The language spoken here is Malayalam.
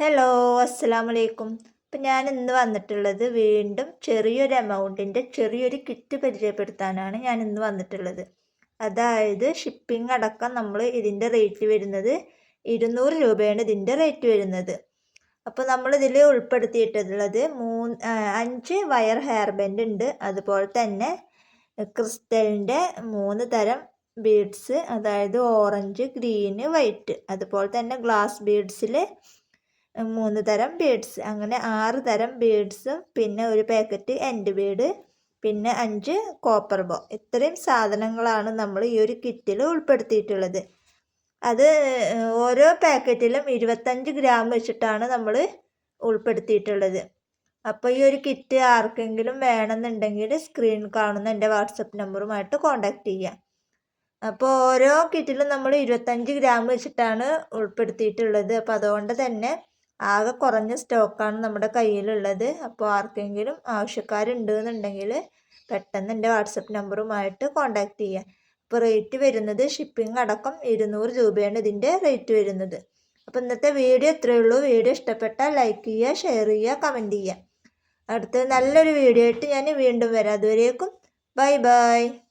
ഹലോ അസ്സാം വലൈക്കും അപ്പം ഞാൻ ഇന്ന് വന്നിട്ടുള്ളത് വീണ്ടും ചെറിയൊരു എമൗണ്ടിന്റെ ചെറിയൊരു കിറ്റ് പരിചയപ്പെടുത്താനാണ് ഞാൻ ഇന്ന് വന്നിട്ടുള്ളത്. അതായത് ഷിപ്പിംഗ് അടക്കം നമ്മൾ ഇതിന്റെ റേറ്റ് വരുന്നത് ഇരുന്നൂറ് രൂപയാണ് ഇതിന്റെ റേറ്റ് വരുന്നത്. അപ്പോൾ നമ്മളിതിൽ ഉൾപ്പെടുത്തിയിട്ടുള്ളത് മൂന്ന് അഞ്ച് വയർ ഹെയർ ബാൻഡ് ഉണ്ട്. അതുപോലെ തന്നെ ക്രിസ്റ്റലിന്റെ മൂന്ന് തരം ബീഡ്സ് അതായത് ഓറഞ്ച് ഗ്രീന് വൈറ്റ് അതുപോലെ തന്നെ ഗ്ലാസ് ബീഡ്സിൽ മൂന്ന് തരം ബീഡ്സ്. അങ്ങനെ ആറ് തരം ബീഡ്സും പിന്നെ ഒരു പാക്കറ്റ് എൻഡ് ബീഡ് പിന്നെ അഞ്ച് കോപ്പർ ബോ. ഇത്രയും സാധനങ്ങളാണ് നമ്മൾ ഈ ഒരു കിറ്റിൽ ഉൾപ്പെടുത്തിയിട്ടുള്ളത്. അത് ഓരോ പാക്കറ്റിലും ഇരുപത്തഞ്ച് ഗ്രാം വെച്ചിട്ടാണ് നമ്മൾ ഉൾപ്പെടുത്തിയിട്ടുള്ളത്. അപ്പോൾ ഈ ഒരു കിറ്റ് ആർക്കെങ്കിലും വേണമെന്നുണ്ടെങ്കിൽ സ്ക്രീൻ കാണുന്ന എന്റെ വാട്സപ്പ് നമ്പറുമായിട്ട് കോൺടാക്റ്റ് ചെയ്യാം. അപ്പോൾ ഓരോ കിറ്റിലും നമ്മൾ ഇരുപത്തഞ്ച് ഗ്രാം വെച്ചിട്ടാണ് ഉൾപ്പെടുത്തിയിട്ടുള്ളത്. അപ്പോൾ അതുകൊണ്ട് തന്നെ ആകെ കുറഞ്ഞ സ്റ്റോക്കാണ് നമ്മുടെ കയ്യിലുള്ളത്. അപ്പോൾ ആർക്കെങ്കിലും ആവശ്യക്കാരുണ്ട് എന്നുണ്ടെങ്കിൽ പെട്ടെന്ന് എന്റെ വാട്സപ്പ് നമ്പറുമായിട്ട് കോൺടാക്റ്റ് ചെയ്യുക അപ്പോൾ റേറ്റ് വരുന്നത് ഷിപ്പിംഗ് അടക്കം ഇരുന്നൂറ് രൂപയാണ് ഇതിന്റെ റേറ്റ് വരുന്നത്. അപ്പോൾ ഇന്നത്തെ വീഡിയോ ഇത്രയേ ഉള്ളൂ. വീഡിയോ ഇഷ്ടപ്പെട്ടാൽ ലൈക്ക് ചെയ്യുക ഷെയർ ചെയ്യുക കമന്റ് ചെയ്യുക. അടുത്ത നല്ലൊരു വീഡിയോ ആയിട്ട് ഞാൻ വീണ്ടും വരാം. അതുവരേക്കും ബൈ ബൈ.